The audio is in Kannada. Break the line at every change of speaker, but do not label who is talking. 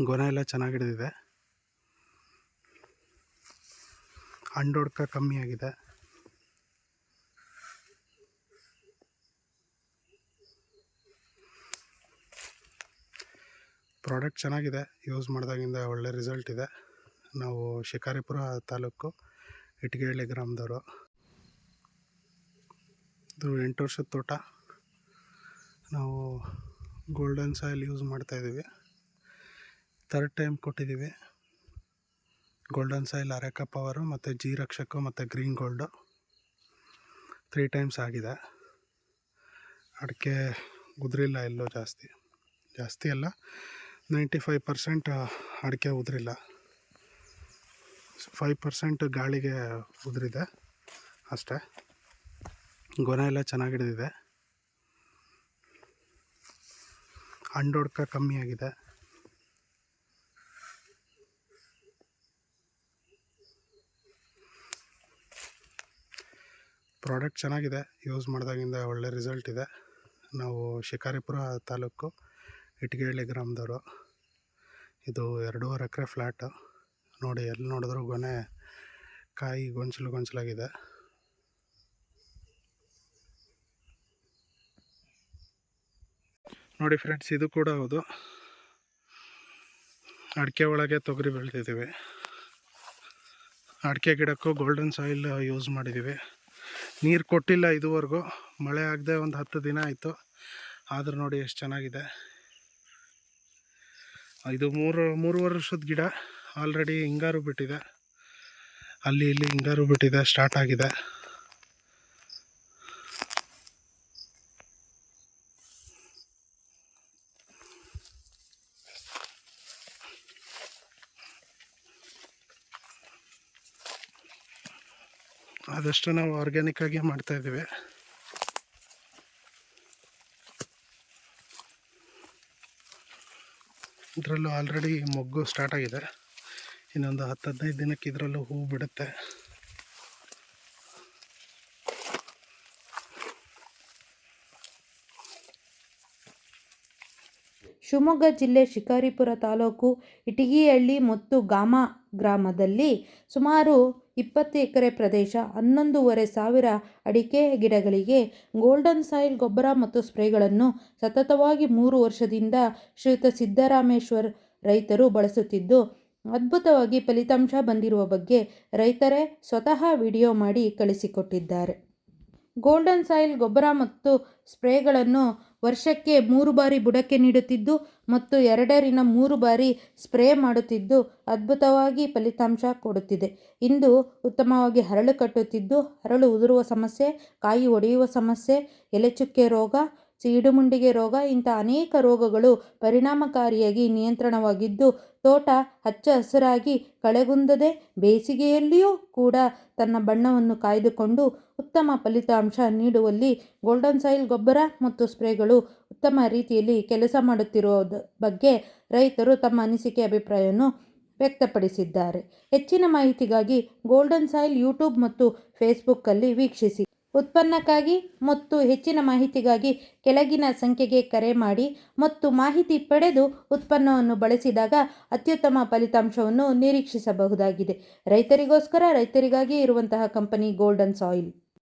ಗೊನೆ ಎಲ್ಲ ಚೆನ್ನಾಗಿ ಹಿಡಿದಿದೆ ಕಮ್ಮಿ ಆಗಿದೆ. ಪ್ರಾಡಕ್ಟ್ ಚೆನ್ನಾಗಿದೆ. ಯೂಸ್ ಮಾಡಿದಾಗಿಂದ ಒಳ್ಳೆ ರಿಸಲ್ಟ್ ಇದೆ. ನಾವು ಶಿಕಾರಿಪುರ ತಾಲೂಕು ಇಟ್ಗೇಳಿ ಗ್ರಾಮದವರು. ಇದು ಎಂಟು ವರ್ಷದ ತೋಟ. ನಾವು ಗೋಲ್ಡನ್ ಸಾಯಿಲ್ ಯೂಸ್ ಮಾಡ್ತಾಯಿದ್ದೀವಿ ಥರ್ಡ್ ಟೈಮ್ ಕೊಟ್ಟಿದ್ದೀವಿ. ಗೋಲ್ಡನ್ ಸಾಯಿಲ್ ಅರೆಕ ಪವರು ಮತ್ತು ಜಿ ರಕ್ಷಕು ಮತ್ತು ಗ್ರೀನ್ ಗೋಲ್ಡು ತ್ರೀ ಟೈಮ್ಸ್ ಆಗಿದೆ. ಅಡಿಕೆ ಉದುರಿಲ್ಲ ಎಲ್ಲೋ ಜಾಸ್ತಿ. ಜಾಸ್ತಿ ಅಲ್ಲ ನೈಂಟಿ ಫೈವ್ ಪರ್ಸೆಂಟ್ ಅಡಿಕೆ ಉದುರಿಲ್ಲ. ಫೈವ್ ಪರ್ಸೆಂಟ್ ಗಾಳಿಗೆ ಉದುರಿದೆ ಅಷ್ಟೇ. ಗೊನೆ ಎಲ್ಲ ಚೆನ್ನಾಗಿ ಹಿಡಿದಿದೆ ಕಮ್ಮಿ ಪ್ರಾಡಕ್ಟ್ ಚೆನ್ನಾಗಿದೆ, ಯೂಸ್ ಮಾಡಿದಾಗಿಂದ ಒಳ್ಳೆ ರಿಸಲ್ಟ್ ಇದೆ. ನಾವು ಶಿಕಾರಿಪುರ ತಾಲೂಕು ಇಟ್ಗೇಳಿ ಗ್ರಾಮದವರು. ಇದು ಎರಡೂವರೆ ಎಕರೆ ಫ್ಲ್ಯಾಟು ನೋಡಿ ಎಲ್ಲಿ ನೋಡಿದ್ರು ಗೊನೆ ಕಾಯಿ ಗೊಂಚಲು ಗೊಂಚಲಾಗಿದೆ. ನೋಡಿ ಫ್ರೆಂಡ್ಸ್, ಇದು ಕೂಡ ಹೌದು. ಅಡಿಕೆ ಒಳಗೆ ತೊಗರಿ ಬೆಳೆದಿದ್ದೀವಿ. ಅಡಿಕೆ ಗಿಡಕ್ಕೂ ಗೋಲ್ಡನ್ ಸಾಯಿಲ್ ಯೂಸ್ ಮಾಡಿದ್ದೀವಿ. ನೀರು ಕೊಟ್ಟಿಲ್ಲ ಇದುವರೆಗೂ. ಮಳೆ ಆಗದೆ ಒಂದು ಹತ್ತು ದಿನ ಆಯಿತು. ಆದರೂ ನೋಡಿ ಎಷ್ಟು ಚೆನ್ನಾಗಿದೆ. ಇದು ಮೂರು ಮೂರು ವರ್ಷದ ಗಿಡ. ಆಲ್ರೆಡಿ ಹಿಂಗಾರು ಬಿಟ್ಟಿದೆ. ಅಲ್ಲಿ ಇಲ್ಲಿ ಹಿಂಗಾರು ಬಿಟ್ಟಿದೆ ಸ್ಟಾರ್ಟ್ ಆಗಿದೆ. ಆದಷ್ಟು ನಾವು ಆರ್ಗ್ಯಾನಿಕ್ ಆಗಿ ಮಾಡ್ತಾ ಇದ್ದೀವಿ. ಇದರಲ್ಲೂ ಆಲ್ರೆಡಿ ಮೊಗ್ಗು ಸ್ಟಾರ್ಟ್ ಆಗಿದೆ. ಇನ್ನೊಂದು ಹತ್ತು ಹದಿನೈದು ದಿನಕ್ಕೆ ಇದರಲ್ಲೂ ಹೂ ಬಿಡುತ್ತೆ.
ಶಿವಮೊಗ್ಗ ಜಿಲ್ಲೆ ಶಿಕಾರಿಪುರ ತಾಲೂಕು ಇಟಗಿಹಳ್ಳಿ ಮತ್ತು ಗಾಮ ಗ್ರಾಮದಲ್ಲಿ ಸುಮಾರು ಇಪ್ಪತ್ತು ಎಕರೆ ಪ್ರದೇಶ, ಹನ್ನೊಂದೂವರೆ ಸಾವಿರ ಅಡಿಕೆ ಗಿಡಗಳಿಗೆ ಗೋಲ್ಡನ್ ಸಾಯಿಲ್ ಗೊಬ್ಬರ ಮತ್ತು ಸ್ಪ್ರೇಗಳನ್ನು ಸತತವಾಗಿ ಮೂರು ವರ್ಷದಿಂದ ಶ್ರೀಯುತ ಸಿದ್ದರಾಮೇಶ್ವರ್ ರೈತರು ಬಳಸುತ್ತಿದ್ದು, ಅದ್ಭುತವಾಗಿ ಫಲಿತಾಂಶ ಬಂದಿರುವ ಬಗ್ಗೆ ರೈತರೇ ಸ್ವತಃ ವಿಡಿಯೋ ಮಾಡಿ ಕಳಿಸಿಕೊಟ್ಟಿದ್ದಾರೆ. ಗೋಲ್ಡನ್ ಸಾಯಿಲ್ ಗೊಬ್ಬರ ಮತ್ತು ಸ್ಪ್ರೇಗಳನ್ನು ವರ್ಷಕ್ಕೆ ಮೂರು ಬಾರಿ ಬುಡಕ್ಕೆ ನೀಡುತ್ತಿದ್ದು ಮತ್ತು ಎರಡರಿಂದ ಮೂರು ಬಾರಿ ಸ್ಪ್ರೇ ಮಾಡುತ್ತಿದ್ದು ಅದ್ಭುತವಾಗಿ ಫಲಿತಾಂಶ ಕೊಡುತ್ತಿದೆ. ಇಂದು ಉತ್ತಮವಾಗಿ ಹರಳು ಕಟ್ಟುತ್ತಿದ್ದು, ಹರಳು ಉದುರುವ ಸಮಸ್ಯೆ, ಕಾಯಿ ಒಡೆಯುವ ಸಮಸ್ಯೆ, ಎಲೆಚುಕ್ಕೆ ರೋಗ ಸೀಡುಮುಂಡಿಗೆ ರೋಗ, ಇಂಥ ಅನೇಕ ರೋಗಗಳು ಪರಿಣಾಮಕಾರಿಯಾಗಿ ನಿಯಂತ್ರಣವಾಗಿದ್ದು, ತೋಟ ಹಚ್ಚ ಹಸಿರಾಗಿ ಕಳೆಗುಂದದೆ ಬೇಸಿಗೆಯಲ್ಲಿಯೂ ಕೂಡ ತನ್ನ ಬಣ್ಣವನ್ನು ಕಾಯ್ದುಕೊಂಡು ಉತ್ತಮ ಫಲಿತಾಂಶ ನೀಡುವಲ್ಲಿ ಗೋಲ್ಡನ್ ಸಾಯಿಲ್ ಗೊಬ್ಬರ ಮತ್ತು ಸ್ಪ್ರೇಗಳು ಉತ್ತಮ ರೀತಿಯಲ್ಲಿ ಕೆಲಸ ಮಾಡುತ್ತಿರುವ ಬಗ್ಗೆ ರೈತರು ತಮ್ಮ ಅನಿಸಿಕೆ ಅಭಿಪ್ರಾಯವನ್ನು ವ್ಯಕ್ತಪಡಿಸಿದ್ದಾರೆ. ಹೆಚ್ಚಿನ ಮಾಹಿತಿಗಾಗಿ ಗೋಲ್ಡನ್ ಸಾಯಿಲ್ ಯೂಟ್ಯೂಬ್ ಮತ್ತು ಫೇಸ್ಬುಕ್ಕಲ್ಲಿ ವೀಕ್ಷಿಸಿ. ಉತ್ಪನ್ನಕ್ಕಾಗಿ ಮತ್ತು ಹೆಚ್ಚಿನ ಮಾಹಿತಿಗಾಗಿ ಕೆಳಗಿನ ಸಂಖ್ಯೆಗೆ ಕರೆ ಮಾಡಿ ಮತ್ತು ಮಾಹಿತಿ ಪಡೆದು ಉತ್ಪನ್ನವನ್ನು ಬಳಸಿದಾಗ ಅತ್ಯುತ್ತಮ ಫಲಿತಾಂಶವನ್ನು ನಿರೀಕ್ಷಿಸಬಹುದಾಗಿದೆ. ರೈತರಿಗೋಸ್ಕರ ರೈತರಿಗಾಗಿ ಇರುವಂತಹ ಕಂಪನಿ ಗೋಲ್ಡನ್ ಸಾಯಿಲ್